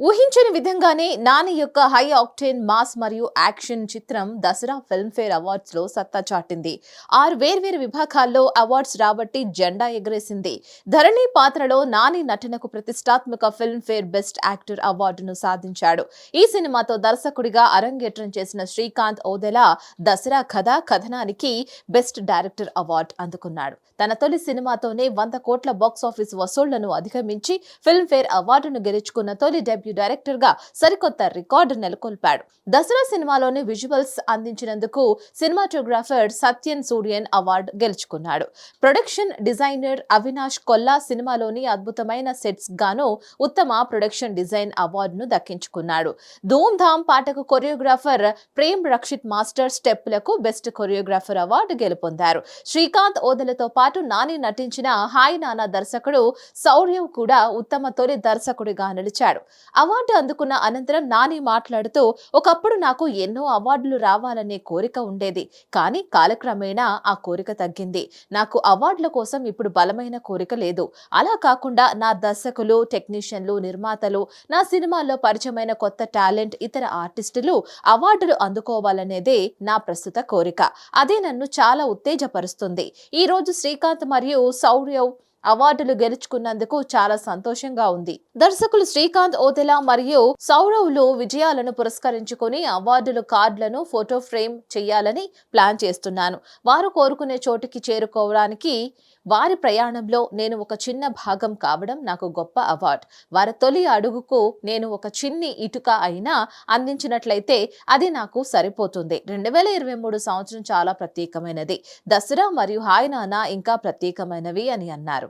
ఊహించని విధంగానే నాని యొక్క హై ఆక్టేన్ మాస్ మరియు యాక్షన్ చిత్రం దసరా ఫిల్మ్ఫేర్ అవార్డ్స్లో సత్తా చాటింది. ఆరు వేర్వేరు విభాగాల్లో అవార్డ్స్ రాబట్టి జెండా ఎగరేసింది. ధరణి పాత్రలో నాని నటనకు ప్రతిష్టాత్మక ఫిల్మ్ఫేర్ బెస్ట్ యాక్టర్ అవార్డును సాధించాడు. ఈ సినిమాతో దర్శకుడిగా అరంగేట్రం చేసిన శ్రీకాంత్ ఓదెలా దసరా కథ కథనానికి బెస్ట్ డైరెక్టర్ అవార్డు అందుకున్నాడు. తన తొలి సినిమాతోనే వంద కోట్ల బాక్స్ ఆఫీస్ వసూళ్ళను అధిగమించి ఫిల్మ్ఫేర్ అవార్డును గెలుచుకున్న తొలి డెబ్యూ డైరెక్టర్గా సరికొత్త రికార్డు నెలకొల్పాడు. దసరా సినిమాలోని విజువల్స్ అందించినందుకు సినిమాటోగ్రాఫర్ సత్యన్ సూర్యన్ అవార్డు గెలుచుకున్నాడు. ప్రొడక్షన్ డిజైనర్ అవినాష్ కొల్లా సినిమాలోని అద్భుతమైన సెట్స్ గాను ఉత్తమ ప్రొడక్షన్ డిజైన్ అవార్డును దక్కించుకున్నాడు. ధూమ్ధామ్ పాటకు కొరియోగ్రాఫర్ ప్రేమ్ రక్షిత్ మాస్టర్ స్టెప్లకు బెస్ట్ కొరియోగ్రాఫర్ అవార్డు గెలుపొందారు. శ్రీకాంత్ ఓదెలతో పాటు నాని నటించిన హాయ్ నానా దర్శకుడు శౌర్యవ్ కూడా ఉత్తమ తొలి దర్శకుడిగా నిలిచాడు. అవార్డు అందుకున్న అనంతరం నాని మాట్లాడుతూ ఒకప్పుడు నాకు ఎన్నో అవార్డులు రావాలనే కోరిక ఉండేది కానీ కాలక్రమేణా ఆ కోరిక తగ్గింది. నాకు అవార్డుల కోసం ఇప్పుడు బలమైన కోరిక లేదు. అలా కాకుండా నా దర్శకులు టెక్నీషియన్లు నిర్మాతలు నా సినిమాల్లో పరిచయమైన కొత్త టాలెంట్ ఇతర ఆర్టిస్టులు అవార్డులు అందుకోవాలనేదే నా ప్రస్తుత కోరిక. అదే నన్ను చాలా ఉత్తేజపరుస్తుంది. ఈ రోజు శ్రీకాంత్ మరియు సౌర్యవ్ అవార్డులు గెలుచుకున్నందుకు చాలా సంతోషంగా ఉంది. దర్శకులు శ్రీకాంత్ ఓతెలా మరియు సౌరవ్లు విజయాలను పురస్కరించుకొని అవార్డులు కార్డులను ఫోటో ఫ్రేమ్ చేయాలని ప్లాన్ చేస్తున్నాను. వారు కోరుకునే చోటుకి చేరుకోవడానికి వారి ప్రయాణంలో నేను ఒక చిన్న భాగం కావడం నాకు గొప్ప అవార్డ్. వారి తొలి అడుగుకు నేను ఒక చిన్ని ఇటుక అయినా అందించినట్లయితే అది నాకు సరిపోతుంది. రెండు వేల ఇరవై మూడు సంవత్సరం చాలా ప్రత్యేకమైనది. దసరా మరియు హాయ్ నానా ఇంకా ప్రత్యేకమైనవి అని అన్నారు.